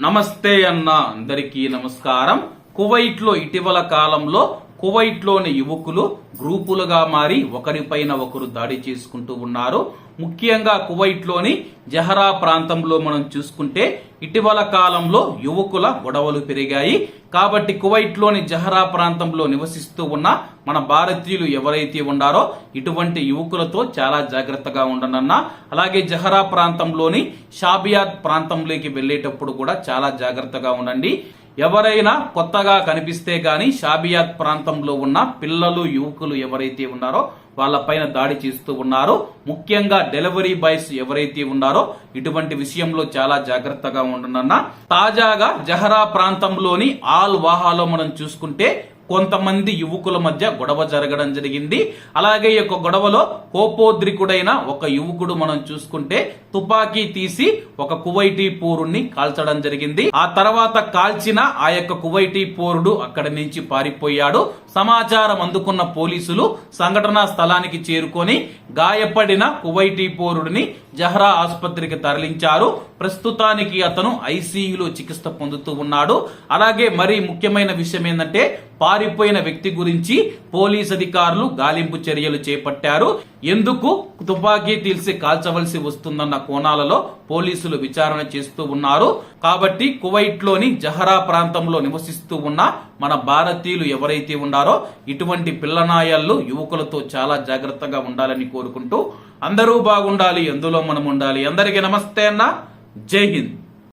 నమస్తే అన్న అందరికీ నమస్కారం. కువైట్లో ఇటీవల కాలంలో కువైట్లోని యువకులు గ్రూపులుగా మారి ఒకరిపైన ఒకరు దాడి చేసుకుంటూ ఉన్నారు. ముఖ్యంగా కువైట్లోని జహరా ప్రాంతంలో మనం చూసుకుంటే ఇటీవల కాలంలో యువకుల గొడవలు పెరిగాయి. కాబట్టి కువైట్లోని జహరా ప్రాంతంలో నివసిస్తూ ఉన్న మన భారతీయులు ఎవరైతే ఉన్నారో ఇటువంటి యువకులతో చాలా జాగ్రత్తగా ఉండనన్నా అలాగే జహరా ప్రాంతంలోని షాబియాద్ ప్రాంతంలోకి వెళ్ళేటప్పుడు కూడా చాలా జాగ్రత్తగా ఉండండి. ఎవరైనా కొత్తగా కనిపిస్తే గాని షాబియాద్ ప్రాంతంలో ఉన్న పిల్లలు యువకులు ఎవరైతే ఉన్నారో వాళ్ళపైన దాడి చేస్తూ ఉన్నారు ముఖ్యంగా డెలివరీ బాయ్స్ ఎవరైతే ఉన్నారో ఇటువంటి విషయంలో చాలా జాగ్రత్తగా ఉండనన్నా తాజాగా జహరా ప్రాంతంలోని ఆల్ వాహాలో మనం చూసుకుంటే కొంతమంది యువకుల మధ్య గొడవ జరగడం జరిగింది. అలాగే ఈ యొక్క గొడవలో కోపోద్రికుడైన ఒక యువకుడు మనం చూసుకుంటే తుపాకీ తీసి ఒక కువైటీ పోరుణ్ణి కాల్చడం జరిగింది. ఆ తర్వాత కాల్చిన ఆ యొక్క కువైటీ పోరుడు అక్కడి నుంచి పారిపోయాడు. సమాచారం అందుకున్న పోలీసులు సంఘటనా స్థలానికి చేరుకొని గాయపడిన కువైటీ పోరుడిని జహ్రా ఆసుపత్రికి తరలించారు. ప్రస్తుతానికి అతను ఐసీయూలో చికిత్స పొందుతూ ఉన్నాడు. అలాగే మరీ ముఖ్యమైన విషయం ఏంటంటే పారిపోయిన వ్యక్తి గురించి పోలీస్ అధికారులు గాలింపు చర్యలు చేపట్టారు. ఎందుకు తుపాకీ తీల్చి కాల్చవలసి వస్తుందన్న కోణాలలో పోలీసులు విచారణ చేస్తూ ఉన్నారు. కాబట్టి కువైట్లోని జహరా ప్రాంతంలో నివసిస్తూ ఉన్న మన భారతీయులు ఎవరైతే ఉన్నారో ఇటువంటి పిల్లనాయాళ్ళు యువకులతో చాలా జాగ్రత్తగా ఉండాలని కోరుకుంటూ అందరూ బాగుండాలి ఎందులో మనం ఉండాలి. అందరికీ నమస్తే అన్న. జై హింద్.